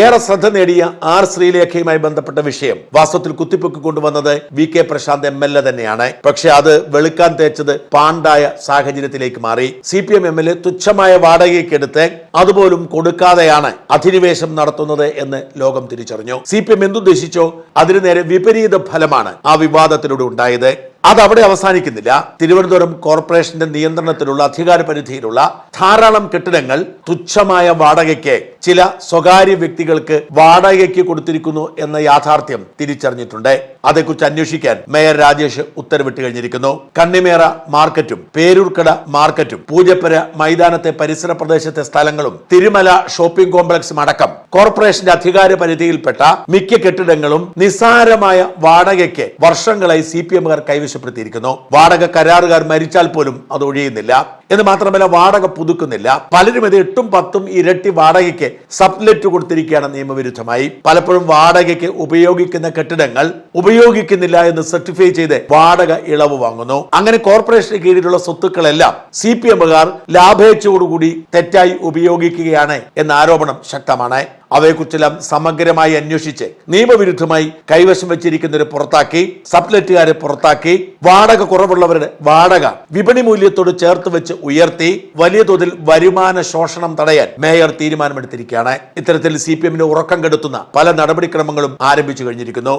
ഏറെ ശ്രദ്ധ നേടിയ ആർ ശ്രീലേഖയുമായി ബന്ധപ്പെട്ട വിഷയം വാസ്തവത്തിൽ കുത്തിപ്പൊക്കി കൊണ്ടുവന്നത് V K Prashanth M L A തന്നെയാണ്. പക്ഷെ അത് വെളുക്കാൻ തേച്ചത് പാണ്ടായ സാഹചര്യത്തിലേക്ക് മാറി. C P M M L A തുച്ഛമായ വാടകയ്ക്കെടുത്ത് അതുപോലും കൊടുക്കാതെയാണ് അധിനിവേശം നടത്തുന്നത് എന്ന് ലോകം തിരിച്ചറിഞ്ഞു. സി പി എം എന്തുദ്ദേശിച്ചോ അതിനു നേരെ വിപരീത ഫലമാണ് ആ വിവാദത്തിലൂടെ ഉണ്ടായത്. അവിടെ അവസാനിക്കുന്നില്ല. തിരുവനന്തപുരം കോർപ്പറേഷന്റെ നിയന്ത്രണത്തിലുള്ള അധികാര പരിധിയിലുള്ള ധാരാളം കെട്ടിടങ്ങൾ തുച്ഛമായ വാടകയ്ക്ക് ചില സ്വകാര്യ വ്യക്തികൾക്ക് വാടകയ്ക്ക് കൊടുത്തിരിക്കുന്നു എന്ന യാഥാർത്ഥ്യം തിരിച്ചറിഞ്ഞിട്ടുണ്ട്. അതേക്കുറിച്ച് അന്വേഷിക്കാൻ മേയർ രാജേഷ് ഉത്തരവിട്ട് കഴിഞ്ഞിരിക്കുന്നു. കണ്ണിമേറ മാർക്കറ്റും പേരൂർക്കട മാർക്കറ്റും പൂജപ്പുര മൈതാനത്തെ പരിസര പ്രദേശത്തെ സ്ഥലങ്ങളും തിരുമല ഷോപ്പിംഗ് കോംപ്ലക്സും അടക്കം കോർപ്പറേഷന്റെ അധികാര പരിധിയിൽപ്പെട്ട മിക്ക കെട്ടിടങ്ങളും നിസ്സാരമായ വാടകയ്ക്ക് വർഷങ്ങളായി സി പി എമ്മുകാർ കൈവശപ്പെടുത്തിയിരിക്കുന്നു. വാടക കരാറുകാർ മരിച്ചാൽ പോലും അത് ഒഴിയുന്നില്ല. എന്ന് മാത്രമല്ല വാടക പുതുക്കുന്നില്ല. പലരും ഇത് എട്ടും പത്തും ഇരട്ടി വാടകയ്ക്ക് സബ്ലെറ്റ് കൊടുത്തിരിക്കുകയാണ് നിയമവിരുദ്ധമായി. പലപ്പോഴും വാടകയ്ക്ക് ഉപയോഗിക്കുന്ന കെട്ടിടങ്ങൾ ഉപയോഗിക്കുന്നില്ല എന്ന് സർട്ടിഫൈ ചെയ്ത് വാടക ഇളവ് വാങ്ങുന്നു. അങ്ങനെ കോർപ്പറേഷന് കീഴിലുള്ള സ്വത്തുക്കളെല്ലാം സി പി എമ്മുകാർ ലാഭേച്ഛയോടുകൂടി തെറ്റായി ഉപയോഗിക്കുകയാണ് എന്ന ആരോപണം ശക്തമാണ്. അവയെക്കുറിച്ചെല്ലാം സമഗ്രമായി അന്വേഷിച്ച് നിയമവിരുദ്ധമായി കൈവശം വെച്ചിരിക്കുന്നവരെ പുറത്താക്കി സബ്ലെറ്റുകാരെ പുറത്താക്കി വാടക കുറവുള്ളവരുടെ വാടക വിപണി മൂല്യത്തോട് ചേർത്ത് വെച്ച് ഉയർത്തി വലിയ തോതിൽ വരുമാന ശോഷണം തടയാൻ മേയർ തീരുമാനമെടുത്തിരിക്കുകയാണ്. ഇത്തരത്തിൽ സി പി എമ്മിന് ഉറക്കം കെടുത്തുന്ന പല നടപടിക്രമങ്ങളും ആരംഭിച്ചു കഴിഞ്ഞിരിക്കുന്നു.